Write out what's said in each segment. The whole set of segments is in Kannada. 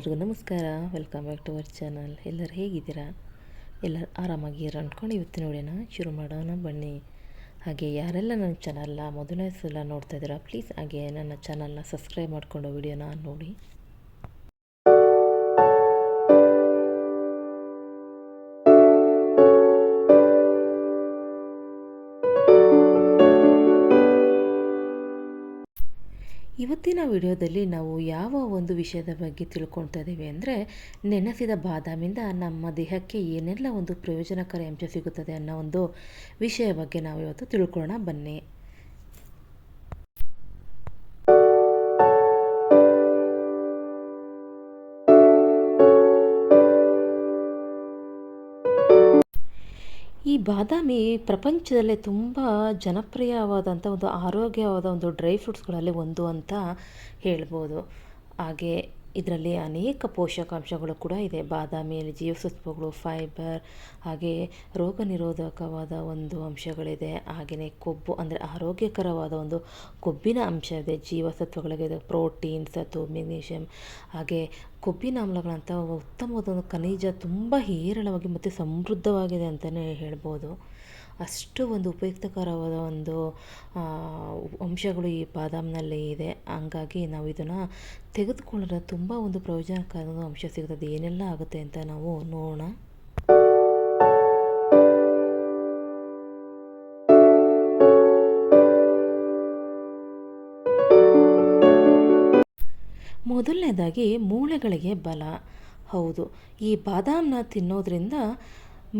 ಎಲ್ಲರಿಗೂ ನಮಸ್ಕಾರ. Welcome back to our channel ಎಲ್ಲರೂ ಹೇಗಿದ್ದೀರಾ? ಎಲ್ಲರೂ ಆರಾಮಾಗಿರ ಅಂದ್ಕೊಂಡು ಇವತ್ತಿನ ವಿಡಿಯೋನ ಶುರು ಮಾಡೋಣ ಬನ್ನಿ. ಹಾಗೆ ಯಾರೆಲ್ಲ ನನ್ನ ಚಾನಲ್ನ ಮೊದಲನೇ ಸಲ ನೋಡ್ತಾ ಇದ್ದೀರಾ ಪ್ಲೀಸ್ ಹಾಗೆ ನನ್ನ ಚಾನಲ್ನ ಸಬ್ಸ್ಕ್ರೈಬ್ ಮಾಡಿಕೊಂಡು ವಿಡಿಯೋನ ನೋಡಿ. ಇವತ್ತಿನ ವಿಡಿಯೋದಲ್ಲಿ ನಾವು ಯಾವ ಒಂದು ವಿಷಯದ ಬಗ್ಗೆ ತಿಳ್ಕೊಳ್ತಾ ಇದ್ದೀವಿ ಅಂದರೆ, ನೆನೆಸಿದ ಬಾದಾಮಿಂದ ನಮ್ಮ ದೇಹಕ್ಕೆ ಏನೆಲ್ಲ ಒಂದು ಪ್ರಯೋಜನಕಾರಿ ಅಂಶ ಸಿಗುತ್ತದೆ ಅನ್ನೋ ಒಂದು ವಿಷಯ ಬಗ್ಗೆ ನಾವು ಇವತ್ತು ತಿಳ್ಕೊಳ್ಳೋಣ. ಬನ್ನಿ. ಬಾದಾಮಿ ಪ್ರಪಂಚದಲ್ಲೇ ತುಂಬ ಜನಪ್ರಿಯವಾದಂಥ ಒಂದು ಆರೋಗ್ಯವಾದ ಒಂದು ಡ್ರೈ ಫ್ರೂಟ್ಸ್ಗಳಲ್ಲಿ ಒಂದು ಅಂತ ಹೇಳ್ಬೋದು. ಹಾಗೆ ಇದರಲ್ಲಿ ಅನೇಕ ಪೋಷಕಾಂಶಗಳು ಕೂಡ ಇದೆ. ಬಾದಾಮಿಯಲ್ಲಿ ಜೀವಸತ್ವಗಳು ಫೈಬರ್ ಹಾಗೆ ರೋಗ ನಿರೋಧಕವಾದ ಒಂದು ಅಂಶಗಳಿದೆ. ಹಾಗೆಯೇ ಕೊಬ್ಬು ಅಂದರೆ ಆರೋಗ್ಯಕರವಾದ ಒಂದು ಕೊಬ್ಬಿನ ಅಂಶ ಇದೆ. ಜೀವಸತ್ವಗಳಿಗೆ ಪ್ರೋಟೀನ್ ಸತು ಮೆಗ್ನೀಷಿಯಮ್ ಹಾಗೆ ಕೊಬ್ಬಿನ ಆಮ್ಲಗಳಂಥ ಉತ್ತಮವಾದ ಒಂದು ಖನಿಜ ತುಂಬ ಹೇರಳವಾಗಿ ಮತ್ತು ಸಮೃದ್ಧವಾಗಿದೆ ಅಂತಲೇ ಹೇಳ್ಬೋದು. ಅಷ್ಟು ಒಂದು ಉಪಯುಕ್ತಕರವಾದ ಒಂದು ಅಂಶಗಳು ಈ ಬಾದಾಮಿನಲ್ಲಿ ಇದೆ. ಹಂಗಾಗಿ ನಾವು ಇದನ್ನು ತೆಗೆದುಕೊಂಡ್ರೆ ತುಂಬ ಒಂದು ಪ್ರಯೋಜನಕಾರಿ ಅಂಶ ಸಿಗುತ್ತದೆ ಏನೆಲ್ಲ ಆಗುತ್ತೆ ಅಂತ ನಾವು ನೋಡೋಣ. ಮೊದಲನೇದಾಗಿ ಮೂಳೆಗಳಿಗೆ ಬಲ. ಹೌದು, ಈ ಬಾದಾಮನ್ನ ತಿನ್ನೋದ್ರಿಂದ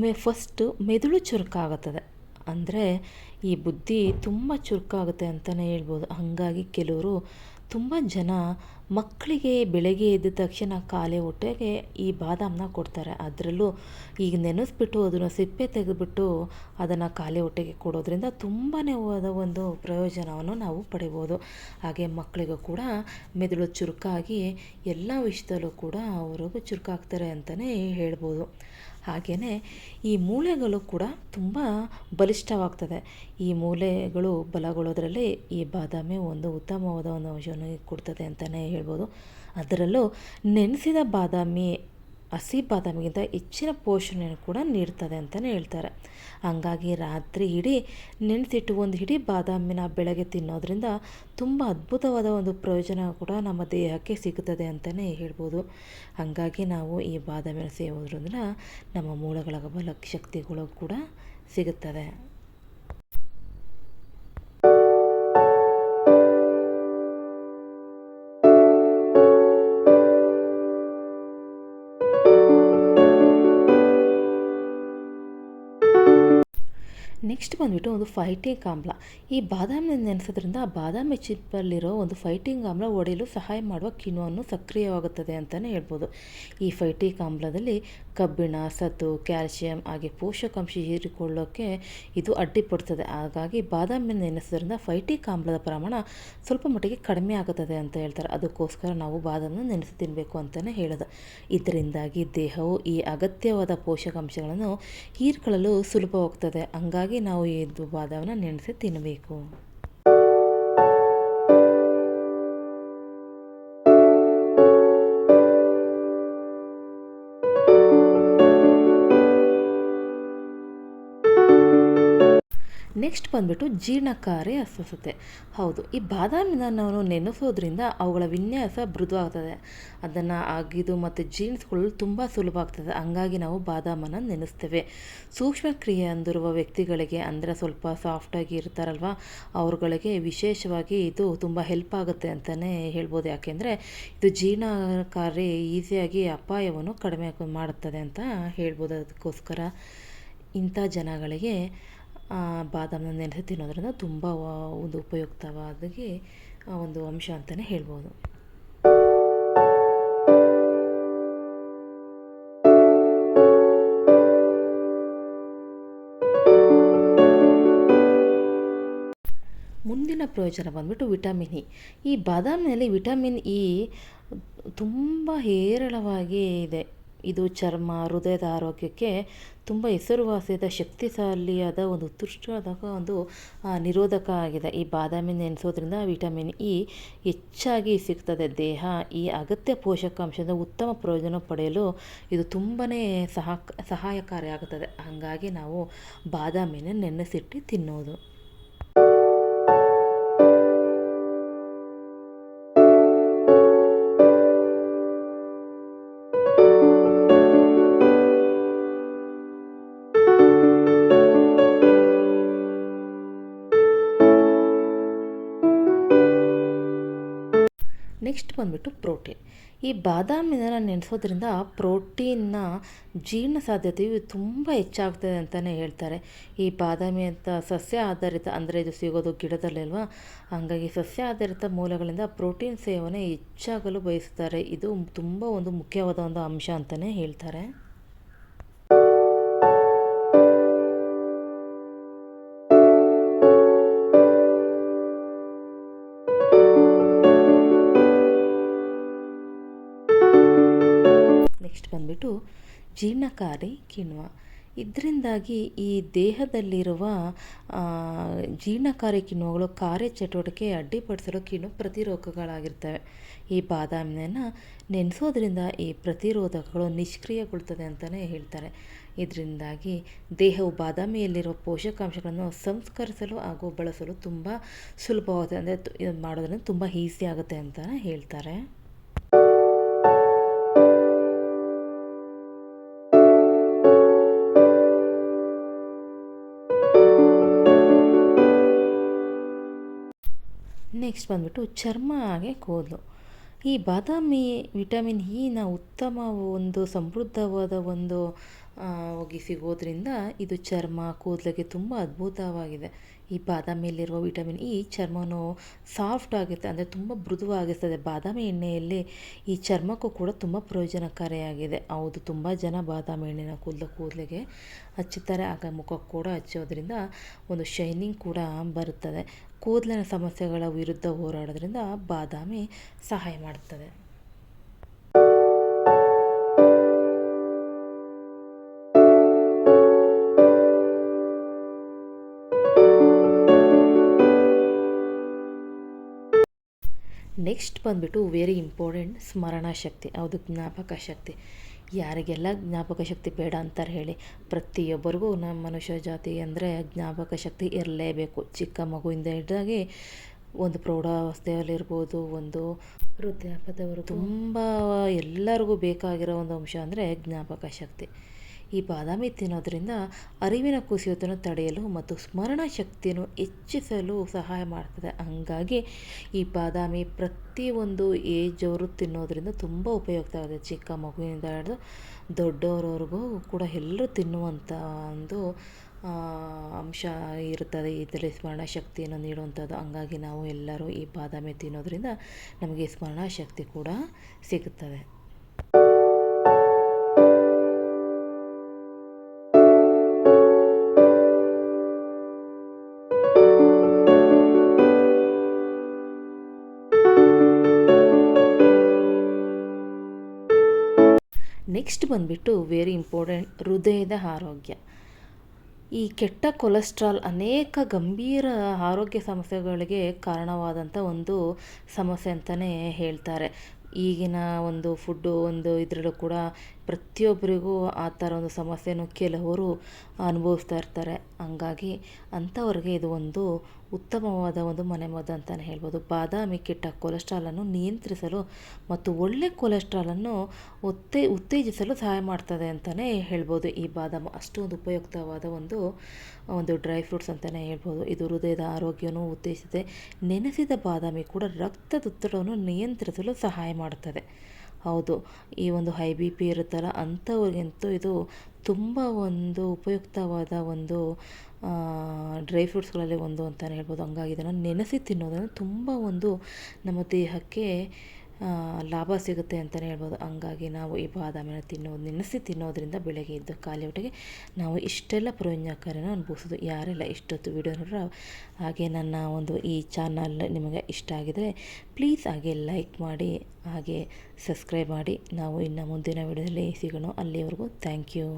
ಮೆ ಫಸ್ಟು ಮೆದುಳು ಚುರುಕಾಗುತ್ತದೆ. ಅಂದರೆ ಈ ಬುದ್ಧಿ ತುಂಬ ಚುರುಕಾಗುತ್ತೆ ಅಂತಲೇ ಹೇಳ್ಬೋದು. ಹಾಗಾಗಿ ಕೆಲವರು ತುಂಬ ಜನ ಮಕ್ಕಳಿಗೆ ಬೆಳಗ್ಗೆ ಎದ್ದ ತಕ್ಷಣ ಖಾಲಿ ಹೊಟ್ಟೆಗೆ ಈ ಬಾದಾಮನ್ನ ಕೊಡ್ತಾರೆ. ಅದರಲ್ಲೂ ಈಗ ನೆನೆಸ್ಬಿಟ್ಟು ಅದನ್ನು ಸಿಪ್ಪೆ ತೆಗೆದುಬಿಟ್ಟು ಅದನ್ನು ಖಾಲಿ ಹೊಟ್ಟೆಗೆ ಕೊಡೋದ್ರಿಂದ ತುಂಬಾ ಆದ ಒಂದು ಪ್ರಯೋಜನವನ್ನು ನಾವು ಪಡಿಬೋದು. ಹಾಗೆ ಮಕ್ಕಳಿಗೂ ಕೂಡ ಮೆದುಳು ಚುರುಕಾಗಿ ಎಲ್ಲ ವಿಷಯದಲ್ಲೂ ಕೂಡ ಅವರು ಚುರುಕಾಗ್ತಾರೆ ಅಂತಲೇ ಹೇಳ್ಬೋದು. ಹಾಗೆಯೇ ಈ ಮೂಳೆಗಳು ಕೂಡ ತುಂಬ ಬಲಿಷ್ಠವಾಗ್ತದೆ. ಈ ಮೂಳೆಗಳು ಬಲಗೊಳ್ಳೋದ್ರಲ್ಲಿ ಈ ಬಾದಾಮಿ ಒಂದು ಉತ್ತಮವಾದ ಒಂದು ಅಂಶವನ್ನು ಕೊಡ್ತದೆ ಅಂತಲೇ ಹೇಳ್ಬೋದು. ಅದರಲ್ಲೂ ನೆನೆಸಿದ ಬಾದಾಮಿ ಹಸಿ ಬಾದಾಮಿಗಿಂತ ಹೆಚ್ಚಿನ ಪೋಷಣೆಯನ್ನು ಕೂಡ ನೀಡ್ತದೆ ಅಂತಲೇ ಹೇಳ್ತಾರೆ. ಹಂಗಾಗಿ ರಾತ್ರಿ ಇಡೀ ನೆನೆಸಿಟ್ಟು ಒಂದು ಹಿಡಿ ಬಾದಾಮಿನ ಬೆಳಗ್ಗೆ ತಿನ್ನೋದ್ರಿಂದ ತುಂಬ ಅದ್ಭುತವಾದ ಒಂದು ಪ್ರಯೋಜನ ಕೂಡ ನಮ್ಮ ದೇಹಕ್ಕೆ ಸಿಗುತ್ತದೆ ಅಂತಲೇ ಹೇಳ್ಬೋದು. ಹಾಗಾಗಿ ನಾವು ಈ ಬಾದಾಮಿನ ಸೇವೋದ್ರಿಂದ ನಮ್ಮ ಮೂಳೆಗಳ ಬಲ ಶಕ್ತಿಗಳು ಕೂಡ ಸಿಗುತ್ತದೆ. ನೆಕ್ಸ್ಟ್ ಬಂದುಬಿಟ್ಟು ಒಂದು ಫೈಟಿಂಗ್ ಆಮ್ಲ. ಈ ಬಾದಾಮಿ ನೆನೆಸೋದ್ರಿಂದ ಆ ಬಾದಾಮಿ ಚಿಪ್ಪಲ್ಲಿರೋ ಒಂದು ಫೈಟಿಂಗ್ ಆಮ್ಲ ಒಡೆಯಲು ಸಹಾಯ ಮಾಡುವ ಕಿಣ್ವವನ್ನು ಸಕ್ರಿಯವಾಗುತ್ತದೆ ಅಂತಲೇ ಹೇಳ್ಬೋದು. ಈ ಫೈಟಿಂಗ್ ಆಮ್ಲದಲ್ಲಿ ಕಬ್ಬಿಣ ಸತು ಕ್ಯಾಲ್ಶಿಯಂ ಹಾಗೆ ಪೋಷಕಾಂಶ ಹೀರಿಕೊಳ್ಳೋಕ್ಕೆ ಇದು ಅಡ್ಡಿಪಡ್ತದೆ ಹಾಗಾಗಿ ಬಾದಾಮಿ ನೆನೆಸೋದ್ರಿಂದ ಫೈಟಿಕ್ ಆಮ್ಲದ ಪ್ರಮಾಣ ಸ್ವಲ್ಪ ಮಟ್ಟಿಗೆ ಕಡಿಮೆ ಆಗುತ್ತದೆ ಅಂತ ಹೇಳ್ತಾರೆ. ಅದಕ್ಕೋಸ್ಕರ ನಾವು ಬಾದಾಮಿನ ನೆನೆಸಿ ತಿನ್ನಬೇಕು ಅಂತಲೇ ಹೇಳೋದು. ಇದರಿಂದಾಗಿ ದೇಹವು ಈ ಅಗತ್ಯವಾದ ಪೋಷಕಾಂಶಗಳನ್ನು ಹೀರ್ಕೊಳ್ಳಲು ಸುಲಭವಾಗ್ತದೆ. ಹಂಗಾಗಿ ನಾವು ಇದು ಬಾದಾಮನ್ನ ನೆನೆಸಿ ತಿನ್ನಬೇಕು. ನೆಕ್ಸ್ಟ್ ಬಂದುಬಿಟ್ಟು ಜೀರ್ಣಕಾರಿ ಅಸ್ವಸ್ಥತೆ. ಹೌದು, ಈ ಬಾದಾಮಿನ ನಾವು ನೆನೆಸೋದ್ರಿಂದ ಅವುಗಳ ವಿನ್ಯಾಸ ಮೃದು ಆಗ್ತದೆ ಅದನ್ನು ಅಗಿದು ಮತ್ತು ಜೀರ್ಣಿಸ್ಕೊಳ್ಳಲು ತುಂಬ ಸುಲಭ ಆಗ್ತದೆ ಹಂಗಾಗಿ ನಾವು ಬಾದಾಮನ್ನು ನೆನೆಸ್ತೇವೆ. ಸೂಕ್ಷ್ಮ ಕ್ರಿಯೆ ಅಂದಿರುವ ವ್ಯಕ್ತಿಗಳಿಗೆ ಅಂದರೆ ಸ್ವಲ್ಪ ಸಾಫ್ಟಾಗಿ ಇರ್ತಾರಲ್ವ, ಅವ್ರುಗಳಿಗೆ ವಿಶೇಷವಾಗಿ ಇದು ತುಂಬ ಹೆಲ್ಪ್ ಆಗುತ್ತೆ ಅಂತಲೇ ಹೇಳ್ಬೋದು. ಯಾಕೆಂದರೆ ಇದು ಜೀರ್ಣಕಾರಿ ಈಸಿಯಾಗಿ ಅಪಾಯವನ್ನು ಕಡಿಮೆ ಮಾಡುತ್ತದೆ ಅಂತ ಹೇಳ್ಬೋದು. ಅದಕ್ಕೋಸ್ಕರ ಇಂಥ ಜನಗಳಿಗೆ ಬಾದಾಮನ್ನ ನೆನೆಸಿ ತಿನ್ನೋದ್ರಿಂದ ತುಂಬ ಒಂದು ಉಪಯುಕ್ತವಾದಾಗಿ ಒಂದು ಅಂಶ ಅಂತಲೇ ಹೇಳ್ಬೋದು. ಮುಂದಿನ ಪ್ರಯೋಜನ ಬಂದ್ಬಿಟ್ಟು ವಿಟಮಿನ್ ಇ. ಈ ಬಾದಾಮಿನಲ್ಲಿ ವಿಟಮಿನ್ ಇ ತುಂಬ ಹೇರಳವಾಗಿ ಇದೆ. ಇದು ಚರ್ಮ, ಹೃದಯದ ಆರೋಗ್ಯಕ್ಕೆ ತುಂಬ ಹೆಸರುವಾಸಿಯಾದ ಶಕ್ತಿಶಾಲಿಯಾದ ಒಂದು ಉತ್ಕೃಷ್ಟವಾದ ಒಂದು ನಿರೋಧಕ ಆಗಿದೆ. ಈ ಬಾದಾಮಿ ನೆನೆಸೋದ್ರಿಂದ ವಿಟಮಿನ್ ಇ ಹೆಚ್ಚಾಗಿ ಸಿಗ್ತದೆ. ದೇಹ ಈ ಅಗತ್ಯ ಪೋಷಕಾಂಶದ ಉತ್ತಮ ಪ್ರಯೋಜನ ಪಡೆಯಲು ಇದು ತುಂಬಾ ಸಹ ಸಹಾಯಕಾರಿಯಾಗುತ್ತದೆ. ಹಾಗಾಗಿ ನಾವು ಬಾದಾಮಿನ ನೆನೆಸಿಟ್ಟು ತಿನ್ನೋದು. ನೆಕ್ಸ್ಟ್ ಬಂದುಬಿಟ್ಟು ಪ್ರೋಟೀನ್ ಈ ಬಾದಾಮಿನ ನೆನೆಸೋದ್ರಿಂದ ಪ್ರೋಟೀನ್ನ ಜೀರ್ಣ ಸಾಧ್ಯತೆಯು ತುಂಬ ಹೆಚ್ಚಾಗ್ತದೆ ಅಂತಲೇ ಹೇಳ್ತಾರೆ. ಈ ಬಾದಾಮಿ ಅಂತ ಸಸ್ಯ ಆಧಾರಿತ ಅಂದರೆ ಇದು ಸಿಗೋದು ಗಿಡದಲ್ಲಿಲ್ವಾ? ಹಾಗಾಗಿ ಸಸ್ಯ ಆಧಾರಿತ ಮೂಲಗಳಿಂದ ಪ್ರೋಟೀನ್ ಸೇವನೆ ಹೆಚ್ಚಾಗಲು ಬಯಸ್ತಾರೆ. ಇದು ತುಂಬ ಒಂದು ಮುಖ್ಯವಾದ ಒಂದು ಅಂಶ ಅಂತಲೇ ಹೇಳ್ತಾರೆ. ಜೀರ್ಣಕಾರಿ ಕಿಣ್ವ. ಇದರಿಂದಾಗಿ ಈ ದೇಹದಲ್ಲಿರುವ ಜೀರ್ಣಕಾರಿ ಕಿಣ್ವಗಳು ಕಾರ್ಯಚಟುವಟಿಕೆ ಅಡ್ಡಿಪಡಿಸಲು ಕಿಣ್ವ ಪ್ರತಿರೋಧಕಗಳಾಗಿರ್ತವೆ. ಈ ಬಾದಾಮಿಯನ್ನು ನೆನೆಸೋದ್ರಿಂದ ಈ ಪ್ರತಿರೋಧಕಗಳು ನಿಷ್ಕ್ರಿಯಗೊಳ್ತದೆ ಅಂತಲೇ ಹೇಳ್ತಾರೆ. ಇದರಿಂದಾಗಿ ದೇಹವು ಬಾದಾಮಿಯಲ್ಲಿರುವ ಪೋಷಕಾಂಶಗಳನ್ನು ಸಂಸ್ಕರಿಸಲು ಹಾಗೂ ಬಳಸಲು ತುಂಬ ಸುಲಭವಾಗುತ್ತೆ ಅಂದರೆ ಮಾಡೋದ್ರಿಂದ ತುಂಬ ಈಸಿ ಆಗುತ್ತೆ ಅಂತ ಹೇಳ್ತಾರೆ. ನೆಕ್ಸ್ಟ್ ಬಂದುಬಿಟ್ಟು ಚರ್ಮ ಹಾಗೆ ಕೂದಲು ಈ ಬಾದಾಮಿ ವಿಟಮಿನ್ ಇನ ಉತ್ತಮ ಒಂದು ಸಮೃದ್ಧವಾದ ಒಂದು ಹೋಗಿ ಸಿಗೋದ್ರಿಂದ ಇದು ಚರ್ಮ ಕೂದಲಿಗೆ ತುಂಬ ಅದ್ಭುತವಾಗಿದೆ. ಈ ಬಾದಾಮಿಯಲ್ಲಿರುವ ವಿಟಮಿನ್ ಇ ಚರ್ಮವನ್ನು ಸಾಫ್ಟ್ ಆಗುತ್ತೆ, ಅಂದರೆ ತುಂಬ ಮೃದುವಾಗಿರ್ತದೆ. ಬಾದಾಮಿ ಎಣ್ಣೆಯಲ್ಲಿ ಈ ಚರ್ಮಕ್ಕೂ ಕೂಡ ತುಂಬ ಪ್ರಯೋಜನಕಾರಿಯಾಗಿದೆ. ಹೌದು, ತುಂಬ ಜನ ಬಾದಾಮಿ ಎಣ್ಣೆನ ಕೂದಲು ಕೂದಲಿಗೆ ಹಚ್ಚುತ್ತಾರೆ. ಆಗ ಮುಖಕ್ಕೆ ಕೂಡ ಹಚ್ಚೋದ್ರಿಂದ ಒಂದು ಶೈನಿಂಗ್ ಕೂಡ ಬರುತ್ತದೆ. ಕೂದಲಿನ ಸಮಸ್ಯೆಗಳ ವಿರುದ್ಧ ಹೋರಾಡೋದ್ರಿಂದ ಬಾದಾಮಿ ಸಹಾಯ ಮಾಡುತ್ತದೆ ನೆಕ್ಸ್ಟ್ ಬಂದುಬಿಟ್ಟು ವೆರಿ ಇಂಪಾರ್ಟೆಂಟ್ ಸ್ಮರಣ ಶಕ್ತಿ ಹೌದು ಜ್ಞಾಪಕ ಶಕ್ತಿ. ಯಾರಿಗೆಲ್ಲ ಜ್ಞಾಪಕ ಶಕ್ತಿ ಬೇಡ ಅಂತಾರೆ ಹೇಳಿ ಪ್ರತಿಯೊಬ್ಬರಿಗೂ ನಮ್ಮ ಮನುಷ್ಯ ಜಾತಿ ಅಂದರೆ ಜ್ಞಾಪಕ ಶಕ್ತಿ ಇರಲೇಬೇಕು. ಚಿಕ್ಕ ಮಗುವಿಂದ ಹಿಡಿದಾಗಿ ಒಂದು ಪ್ರೌಢಾವಸ್ಥೆಯಲ್ಲಿರ್ಬೋದು ಒಂದು ವೃದ್ಧಾಪ್ಯದವರು ತುಂಬ ಎಲ್ಲರಿಗೂ ಬೇಕಾಗಿರೋ ಒಂದು ಅಂಶ ಅಂದರೆ ಜ್ಞಾಪಕ ಶಕ್ತಿ. ಈ ಬಾದಾಮಿ ತಿನ್ನೋದ್ರಿಂದ ಅರಿವಿನ ಕುಸಿಯೋದನ್ನು ತಡೆಯಲು ಮತ್ತು ಸ್ಮರಣ ಶಕ್ತಿಯನ್ನು ಹೆಚ್ಚಿಸಲು ಸಹಾಯ ಮಾಡ್ತದೆ. ಹಂಗಾಗಿ ಈ ಬಾದಾಮಿ ಪ್ರತಿಯೊಂದು ಏಜ್ ಅವರು ತಿನ್ನೋದ್ರಿಂದ ತುಂಬ ಉಪಯುಕ್ತ ಆಗುತ್ತೆ ಚಿಕ್ಕ ಮಗುವಿನಿಂದ ಹಿಡಿದು ದೊಡ್ಡವರವ್ರಿಗೂ ಕೂಡ ಎಲ್ಲರೂ ತಿನ್ನುವಂಥ ಒಂದು ಅಂಶ ಇರುತ್ತದೆ. ಇದರಲ್ಲಿ ಸ್ಮರಣ ಶಕ್ತಿಯನ್ನು ನೀಡುವಂಥದ್ದು. ಹಂಗಾಗಿ ನಾವು ಎಲ್ಲರೂ ಈ ಬಾದಾಮಿ ತಿನ್ನೋದ್ರಿಂದ ನಮಗೆ ಸ್ಮರಣ ಶಕ್ತಿ ಕೂಡ ಸಿಗುತ್ತದೆ. ನೆಕ್ಸ್ಟ್ ಬಂದುಬಿಟ್ಟು ವೆರಿ ಇಂಪಾರ್ಟೆಂಟ್ ಹೃದಯದ ಆರೋಗ್ಯ. ಈ ಕೆಟ್ಟ ಕೊಲೆಸ್ಟ್ರಾಲ್ ಅನೇಕ ಗಂಭೀರ ಆರೋಗ್ಯ ಸಮಸ್ಯೆಗಳಿಗೆ ಕಾರಣವಾದಂಥ ಒಂದು ಸಮಸ್ಯೆ ಅಂತಲೇ ಹೇಳ್ತಾರೆ. ಈಗಿನ ಒಂದು ಫುಡ್ಡು ಒಂದು ಇದರಲ್ಲೂ ಕೂಡ ಪ್ರತಿಯೊಬ್ಬರಿಗೂ ಆ ಥರ ಒಂದು ಸಮಸ್ಯೆನೂ ಕೆಲವರು ಅನುಭವಿಸ್ತಾ ಇರ್ತಾರೆ. ಹಂಗಾಗಿ ಅಂಥವ್ರಿಗೆ ಇದು ಒಂದು ಉತ್ತಮವಾದ ಒಂದು ಮನೆಮದ್ದು ಅಂತಲೇ ಹೇಳ್ಬೋದು. ಬಾದಾಮಿ ಕೆಟ್ಟ ಕೊಲೆಸ್ಟ್ರಾಲನ್ನು ನಿಯಂತ್ರಿಸಲು ಮತ್ತು ಒಳ್ಳೆ ಕೊಲೆಸ್ಟ್ರಾಲನ್ನು ಉತ್ತೇ ಉತ್ತೇಜಿಸಲು ಸಹಾಯ ಮಾಡ್ತದೆ ಅಂತಲೇ ಹೇಳ್ಬೋದು. ಈ ಬಾದಾಮಿ ಅಷ್ಟೊಂದು ಉಪಯುಕ್ತವಾದ ಒಂದು ಒಂದು ಡ್ರೈ ಫ್ರೂಟ್ಸ್ ಅಂತಲೇ ಹೇಳ್ಬೋದು. ಇದು ಹೃದಯದ ಆರೋಗ್ಯವನ್ನು ಉತ್ತೇಜಿಸುತ್ತೆ. ನೆನೆಸಿದ ಬಾದಾಮಿ ಕೂಡ ರಕ್ತದೊತ್ತಡವನ್ನು ನಿಯಂತ್ರಿಸಲು ಸಹಾಯ ಮಾಡುತ್ತದೆ ಹೌದು. ಈ ಒಂದು ಹೈ ಬಿ ಪಿ ಇರುತ್ತಲ್ಲ ಅಂಥವ್ರಿಗಂತೂ ಇದು ತುಂಬ ಒಂದು ಉಪಯುಕ್ತವಾದ ಒಂದು ಡ್ರೈ ಫ್ರೂಟ್ಸ್ಗಳಲ್ಲಿ ಒಂದು ಅಂತಲೇ ಹೇಳ್ಬೋದು. ಹಂಗಾಗಿ ಇದನ್ನು ನೆನೆಸಿ ತಿನ್ನೋದನ್ನು ತುಂಬ ಒಂದು ನಮ್ಮ ದೇಹಕ್ಕೆ ಲಾಭ ಸಿಗುತ್ತೆ ಅಂತಲೇ ಹೇಳ್ಬೋದು. ಹಂಗಾಗಿ ನಾವು ಈ ಬಾದಾಮಿನ ತಿನ್ನೋದು, ನೆನೆಸಿ ತಿನ್ನೋದ್ರಿಂದ ಬೆಳಗ್ಗೆ ಎದ್ದು ಖಾಲಿ ಹೊಟ್ಟೆಗೆ ನಾವು ಇಷ್ಟೆಲ್ಲ ಪ್ರಯೋಜನಕಾರಿನ ಅನುಭವಿಸೋದು. ಯಾರೆಲ್ಲ ಇಷ್ಟೊತ್ತು ವಿಡಿಯೋ ನೋಡ್ರ ಹಾಗೆ ನನ್ನ ಒಂದು ಈ ಚಾನಲ್ ನಿಮಗೆ ಇಷ್ಟ ಆಗಿದರೆ ಪ್ಲೀಸ್ ಹಾಗೆ ಲೈಕ್ ಮಾಡಿ, ಹಾಗೆ ಸಬ್ಸ್ಕ್ರೈಬ್ ಮಾಡಿ. ನಾವು ಇನ್ನು ಮುಂದಿನ ವಿಡಿಯೋದಲ್ಲಿ ಸಿಗೋಣ. ಅಲ್ಲಿವರೆಗೂ ಥ್ಯಾಂಕ್ ಯು